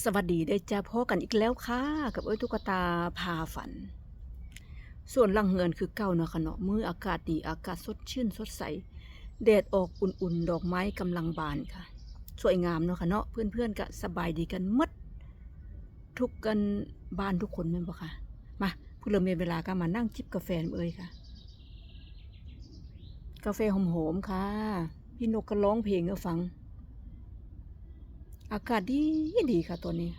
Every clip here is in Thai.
สวัสดีได้จ้าพ่อกันอีกแล้วค่ะ กับเอ้ยตุ๊กตาพาฝัน ส่วนหลังเงินคือเก่าเนาะค่ะเนาะมืออากาศดีอากาศสดชื่นสดใสแดดออกอุ่นๆ ดอกไม้กำลังบานค่ะ สวยงามเนาะค่ะเนาะเพื่อนๆก็สบายดีกันมด ทุกกันบ้านทุกคนแม่นบ่ค่ะ มาผู้เริ่มมีเวลาก็มานั่งจิบกาแฟเอ้ยค่ะ กาแฟหอมๆค่ะ พี่นกก็ร้องเพลงให้ฟัง อากาศดีดีค่ะตัวนี้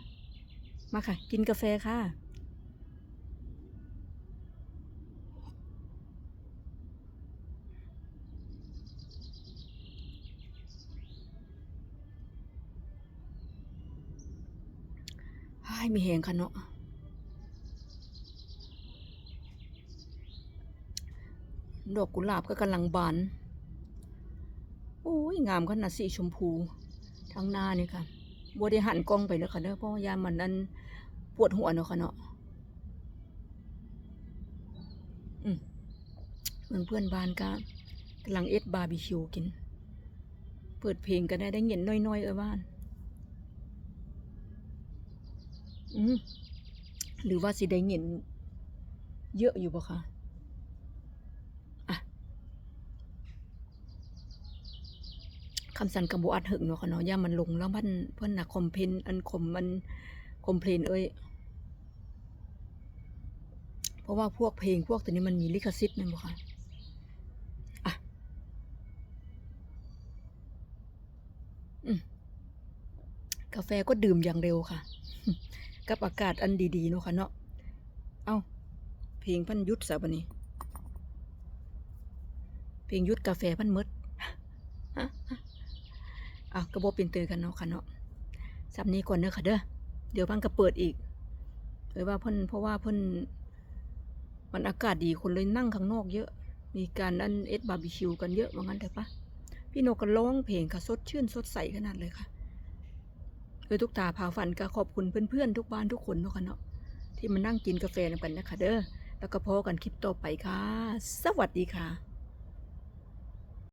มาค่ะ กินกาแฟค่ะ ให้มีแหงค่ะเนาะดอกกุหลาบก็กำลังบาน โอ้ย งามขนาดสีชมพูทางหน้านี่ค่ะ บัวได้หันกล้องไปแล้วค่ะเด้อเพราะยามมันนั้นปวดหัวเนาะค่ะเนาะอืมเมืองเพื่อนบ้านก็กำลังเอ็ดบาร์บีคิวกิน เปิดเพลงก็ได้ได้เงินน้อยๆเออบ้าน อืมหรือว่าสิได้เงินเยอะอยู่บ่คะ คำสั่นกระบอัดหึงเนาะค่ะเนาะย่ามันลงแล้วมันเพิ่อนน่ะคอมเพนอันคมมันคอมเพลนเอ้ยเพราะว่าพวกเพลงพวกตัวนี้มันมีลิขสิทธิ์แม่นบ่คะอะอืมกาแฟก็ดื่มอย่างเร็วค่ะ กับอากาศอันดีๆเนาะค่ะเนาะเอ้า เพลงพันยุทธสาบนี้เพลงยุทธกาแฟพันมด อะกระบอกเป็นเตือกันเนาะค่ะเนาะสับนี้ก่อนเด้อค่ะเด้อเดี๋ยวพันก็เปิดอีกเพราะว่าเพิ่นเพราะว่าเพิ่นมันอากาศดีคนเลยนั่งข้างนอกเยอะ มีการอันเอ็ดบาร์บีคิวกันเยอะว่างั้นเถอะปะพี่นกก็ร้องเพลงค่ะสดชื่นสดใสขนาดเลยค่ะเออทุกตาพาฝันก็ขอบคุณเพื่อนๆทุกบ้านทุกคนเนาะค่ะเนาะที่มานั่งกินกาแฟกันนะคะเด้อแล้วก็พอกันคลิปต่อไปค่ะ สวัสดีค่ะ